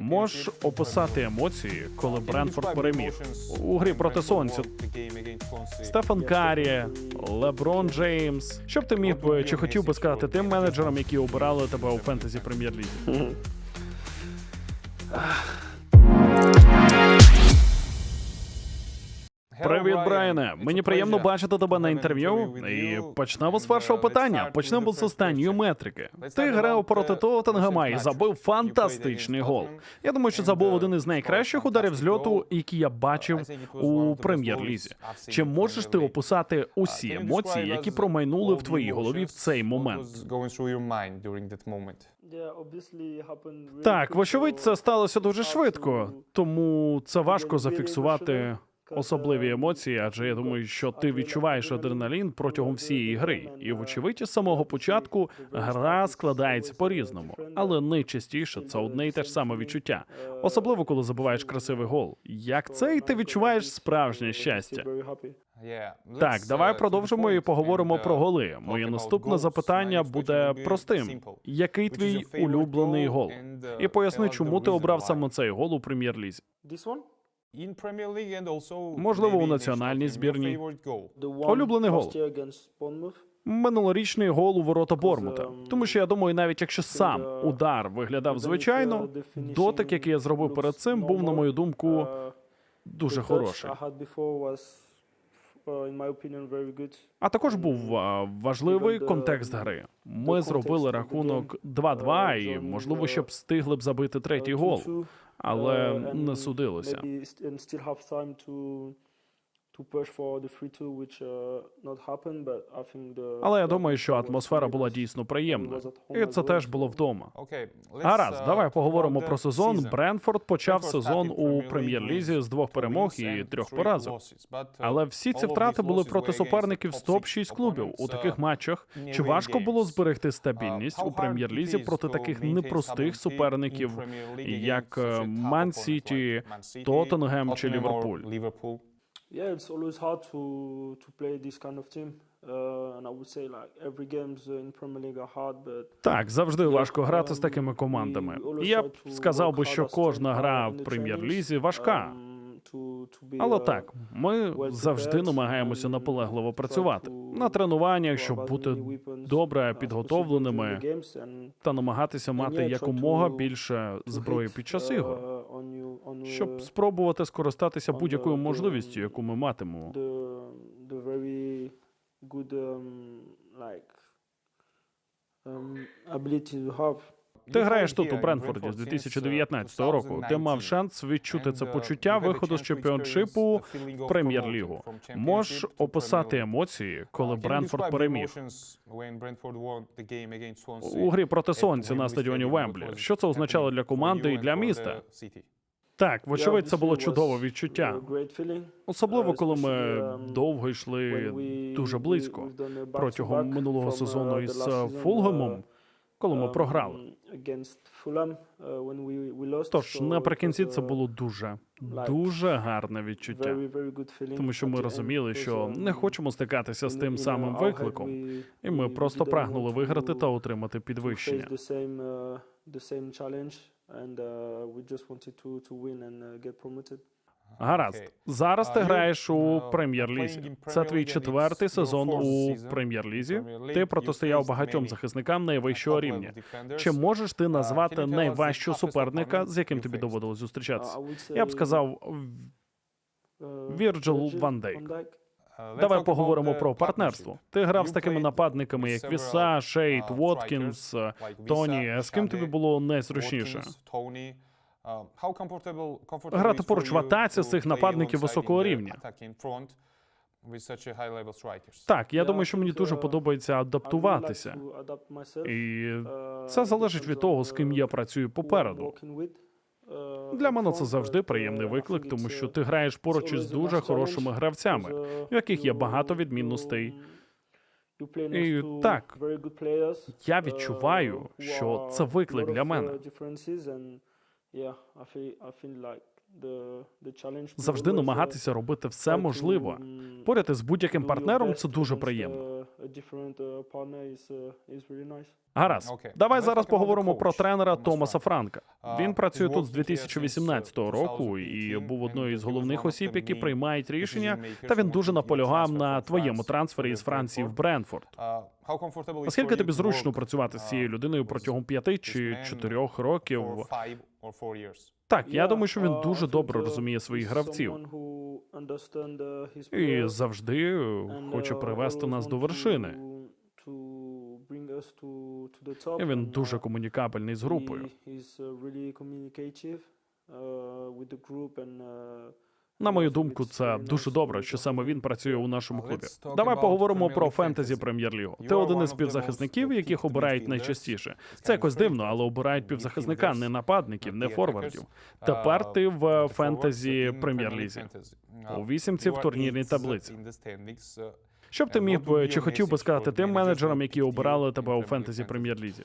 Можеш описати емоції, коли Бренфорд переміг у грі проти сонця. Стефан Карі, Леброн Джеймс. Що б ти міг би чи хотів би сказати тим менеджерам, які обирали тебе у фентезі прем'єр-лізі? Привіт, Брайане. Мені приємно бачити тебе на інтерв'ю. І почнемо з першого питання. Почнемо з останньої метрики. Ти грав проти Тоттенгема і забив фантастичний гол. Я думаю, що це був один із найкращих ударів з льоту, які я бачив у прем'єр-лізі. Чи можеш ти описати усі емоції, які промайнули в твоїй голові в цей момент? Так, вочевидь, це сталося дуже швидко, тому це важко зафіксувати особливі емоції, адже я думаю, що ти відчуваєш адреналін протягом всієї гри, і вочевидь, із самого початку гра складається по-різному, але найчастіше це одне і те ж саме відчуття, особливо коли забуваєш красивий гол. Як це і ти відчуваєш справжнє щастя? Так, давай продовжимо і поговоримо про голи. Моє наступне запитання буде простим: який твій улюблений гол? І поясни, чому ти обрав саме цей гол у прем'єр-лізі. Можливо, у національній збірній. Улюблений гол. Минулорічний гол у ворота Бормута. Тому що я думаю, навіть якщо сам удар виглядав звичайно, дотик, який я зробив перед цим, був, на мою думку, дуже хороший. А також був важливий контекст гри. Ми зробили рахунок 2-2 і, можливо, ще б встигли б забити третій гол, але не судилося. Але я думаю, що атмосфера була дійсно приємна, і це теж було вдома. Гаразд, давай поговоримо про сезон. Бренфорд почав сезон у прем'єр-лізі з двох перемог і трьох поразок. Але всі ці втрати були проти суперників з топ 6 клубів у таких матчах. Чи важко було зберегти стабільність у прем'єр-лізі проти таких непростих суперників, як е, Ман Сіті, Тоттенгем чи Ліверпуль? Yeah, it's always hard to to play this kind of team. Uh, Так, завжди важко грати з такими командами. Я б сказав би, що кожна гра в прем'єр-лізі важка. Але так, ми завжди намагаємося наполегливо працювати на тренуваннях, щоб бути добре підготовленими та намагатися мати якомога більше зброї під час ігор, щоб спробувати скористатися будь-якою можливістю, яку ми матимемо. to have. Ти граєш тут у Бренфорді з 2019 року. Ти мав шанс відчути це почуття виходу з чемпіоншипу в прем'єр-лігу. Можеш описати емоції, коли Бренфорд переміг у грі проти сонця на стадіоні Вемблі. Що це означало для команди і для міста? Так, вочевидь, це було чудове відчуття. Особливо, коли ми довго йшли дуже близько протягом минулого сезону із е, Фулгемом, коли ми програли. Тож наприкінці це було дуже, дуже гарне відчуття. Тому що ми розуміли, що не хочемо стикатися з тим самим викликом, і ми просто прагнули виграти та отримати підвищення. Гаразд, зараз ти граєш у прем'єр-лізі. Це твій четвертий сезон у прем'єр-лізі. Ти протистояв багатьом захисникам найвищого рівня. Чи можеш ти назвати найважчого суперника, з яким тобі доводилось зустрічатися? Я б сказав Вірджил Ван Дейк. Давай поговоримо про партнерство. Ти грав з такими нападниками, як Віса, Шейд, Воткінс, Тоні. З ким тобі було найзручніше? Грати поруч в атаці з цих нападників високого рівня. Так, я думаю, що мені дуже подобається адаптуватися, і це залежить від того, з ким я працюю попереду. Для мене це завжди приємний виклик, тому що ти граєш поруч із дуже хорошими гравцями, в яких є багато відмінностей. І так, я відчуваю, що це виклик для мене. Завжди намагатися робити все можливе. Поряд із будь-яким партнером це дуже приємно. Uh, partner is uh, is really nice. Гаразд. Давай зараз поговоримо про тренера Томаса Франка. Uh, Він працює тут з worked here 2018 uh, року і був одною з and he was головних осіб, які приймають рішення. Та він дуже наполягав на твоєму трансфері із Франції в Бренфорд. Наскільки тобі зручно працювати з цією uh, людиною протягом п'яти чи чотирьох років? Так, я думаю, що він uh, дуже добре uh, розуміє своїх гравців і завжди хоче привести нас до вершини. І він дуже комунікабельний з групою. Uh, uh, uh, На мою думку, це дуже добре, що саме він працює у нашому Uh, клубі. Давай поговоримо про фентезі прем'єр-лігу. Ти один із півзахисників, яких обирають найчастіше. Це якось дивно, але обирають півзахисника, не нападників, не форвардів. Тепер uh, ти в фентезі прем'єр-лізі. У Uh, вісімці в турнірній таблиці. uh, Що б ти міг би чи хотів би сказати тим менеджерам, які обирали тебе у фентезі прем'єр-лізі?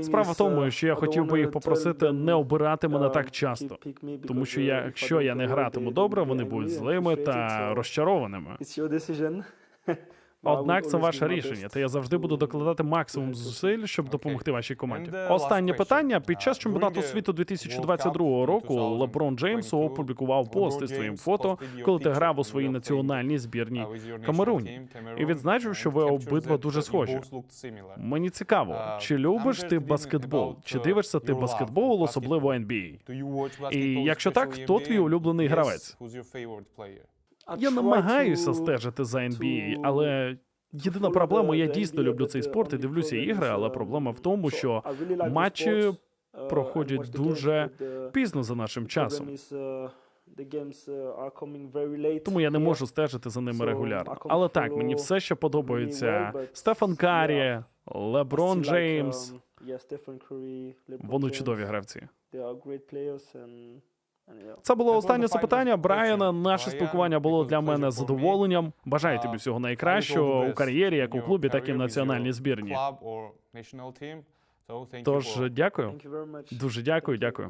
Справа в тому, uh, що я хотів би їх попросити не обирати мене uh, так часто, тому що uh, я, якщо я не гратиму добре, вони будуть злими та розчарованими. Однак це ваше рішення, та я завжди буду докладати максимум you. зусиль, щоб допомогти вашій команді. Останнє питання: під час чемпіонату світу World 2022 року 2022 Леброн Джеймс опублікував пост із своїм фото, коли ти грав у своїй національній збірні with your national Камеруні. І відзначив, що ви обидва дуже схожі. Мені цікаво, чи любиш ти баскетбол? Чи uh, дивишся ти баскетбол, особливо. NBA? І якщо так, хто твій улюблений гравець? Я намагаюся стежити за NBA, але єдина проблема, я дійсно люблю цей спорт і дивлюся ігри, але um, проблема в тому, що матчі uh, проходять дуже пізно за нашим часом. uh, uh, Тому я не можу стежити за ними регулярно. Але так, мені все ще подобається Стефан Карі, Леброн Джеймс. um, Вони чудові гравці. Це було останнє запитання. Брайана, наше спілкування було для мене задоволенням. Бажаю тобі всього найкращого у кар'єрі, як у клубі, так і в національній збірні. Тож дякую. Дуже дякую, дякую.